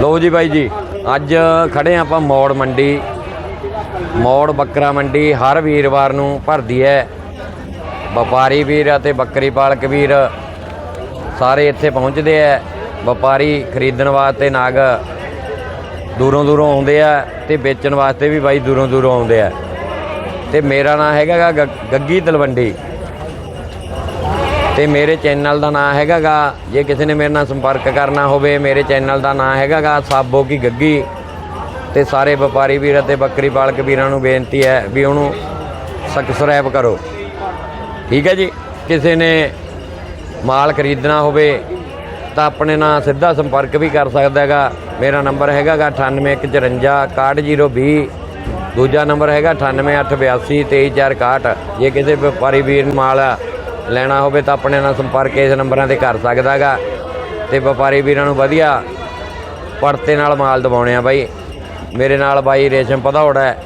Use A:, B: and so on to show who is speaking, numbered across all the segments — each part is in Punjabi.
A: ਲੋ ਜੀ ਬਾਈ ਜੀ, ਅੱਜ ਖੜੇ ਹਾਂ ਆਪਾਂ ਮੌੜ ਮੰਡੀ। ਮੌੜ ਬੱਕਰਾ ਮੰਡੀ, ਹਰ ਵੀਰਵਾਰ ਨੂੰ ਭਰਦੀ ਹੈ। ਵਪਾਰੀ ਵੀਰ ਅਤੇ ਬੱਕਰੀ ਪਾਲਕ ਵੀਰ ਸਾਰੇ ਇੱਥੇ ਪਹੁੰਚਦੇ ਆ ਵਪਾਰੀ ਖਰੀਦਣ ਵਾਸਤੇ ਨਾਗ ਦੂਰੋਂ ਦੂਰੋਂ ਆਉਂਦੇ ਆ ਤੇ ਵੇਚਣ ਵਾਸਤੇ ਵੀ ਬਾਈ ਦੂਰੋਂ ਦੂਰੋਂ ਆਉਂਦੇ ਆ। ਤੇ ਮੇਰਾ ਨਾਮ ਹੈਗਾ ਗਾ, ਗੱਗੀ ਤਲਵੰਡੀ। ਤੇ ਮੇਰੇ ਚੈਨਲ ਦਾ ਨਾਮ ਹੈਗਾ ਗਾ ਜੇ ਕਿਸੇ ਨੇ ਮੇਰੇ ਨਾਲ ਸੰਪਰਕ ਕਰਨਾ ਹੋਵੇ, ਮੇਰੇ ਚੈਨਲ ਦਾ ਨਾਮ ਹੈਗਾ ਗਾ ਸਾਬੋ ਕੀ ਗੱਗੀ। ਤੇ ਸਾਰੇ ਵਪਾਰੀ ਵੀਰ ਅਤੇ ਬੱਕਰੀ ਪਾਲਕ ਵੀਰਾਂ ਨੂੰ ਬੇਨਤੀ ਹੈ ਵੀ ਉਹਨੂੰ ਸਬਸਕ੍ਰਾਈਬ ਕਰੋ। ਠੀਕ ਹੈ ਜੀ? ਕਿਸੇ ਨੇ ਮਾਲ ਖਰੀਦਣਾ ਹੋਵੇ, ਤਾਂ ਆਪਣੇ ਨਾਲ ਸਿੱਧਾ ਸੰਪਰਕ ਵੀ ਕਰ ਸਕਦਾ ਹੈਗਾ। ਮੇਰਾ ਨੰਬਰ ਹੈਗਾ ਗਾ 9854 61020 ਦੂਜਾ ਨੰਬਰ ਹੈਗਾ 9882 23461 ਜੇ ਕਿਸੇ ਵਪਾਰੀ ਵੀਰ ਨੂੰ ਮਾਲ ਲੈਣਾ ਹੋਵੇ ਤਾਂ ਆਪਣੇ ਨਾਲ ਸੰਪਰਕ ਇਸ ਨੰਬਰਾਂ ਤੇ ਕਰ ਸਕਦਾ ਹੈਗਾ ਤੇ ਵਪਾਰੀ ਵੀਰਾਂ ਨੂੰ ਵਧੀਆ ਪੜਤੇ ਨਾਲ ਮਾਲ ਦਿਵਾਉਣੇ ਆ ਬਾਈ। ਮੇਰੇ ਨਾਲ ਬਾਈ ਰੇਸ਼ਮ ਪਧੌੜਾ ਹੈ।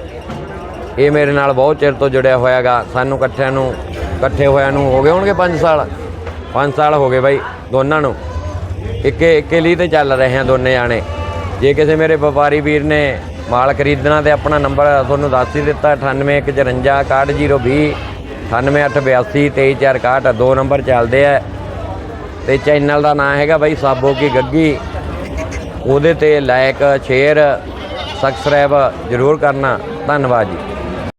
A: ਇਹ ਮੇਰੇ ਨਾਲ ਬਹੁਤ ਚਿਰ ਤੋਂ ਜੁੜਿਆ ਹੋਇਆਗਾ। ਸਾਨੂੰ ਇਕੱਠਿਆਂ ਨੂੰ, ਇਕੱਠੇ ਹੋਇਆਂ ਨੂੰ ਹੋ ਗਏ ਹੋਣਗੇ 5 ਸਾਲ। 5 ਸਾਲ ਹੋ ਗਏ ਬਾਈ ਦੋਨਾਂ ਨੂੰ। ਇੱਕੇ ਇੱਕੇ ਲਈ ਤੇ ਚੱਲ ਰਹੇ ਆ ਦੋਨੇ ਜਾਣੇ। ਜੇ ਕਿਸੇ ਮੇਰੇ ਵਪਾਰੀ ਵੀਰ ਨੇ ਮਾਲ ਖਰੀਦਣਾ ਤੇ ਆਪਣਾ ਨੰਬਰ ਤੁਹਾਨੂੰ ਦੱਸ ਹੀ ਦਿੱਤਾ 9854 61020 9882 23461 ਦੋ ਨੰਬਰ ਚੱਲਦੇ ਆ। ਤੇ ਚੈਨਲ ਦਾ ਨਾਮ ਹੈਗਾ ਬਾਈ ਸਾਬੋ ਕੀ ਗੱਗੀ। ਉਹਦੇ ਤੇ ਲਾਇਕ ਸ਼ੇਅਰ ਸਬਸਕ੍ਰਾਈਬ ਜ਼ਰੂਰ ਕਰਨਾ। ਧੰਨਵਾਦ ਜੀ।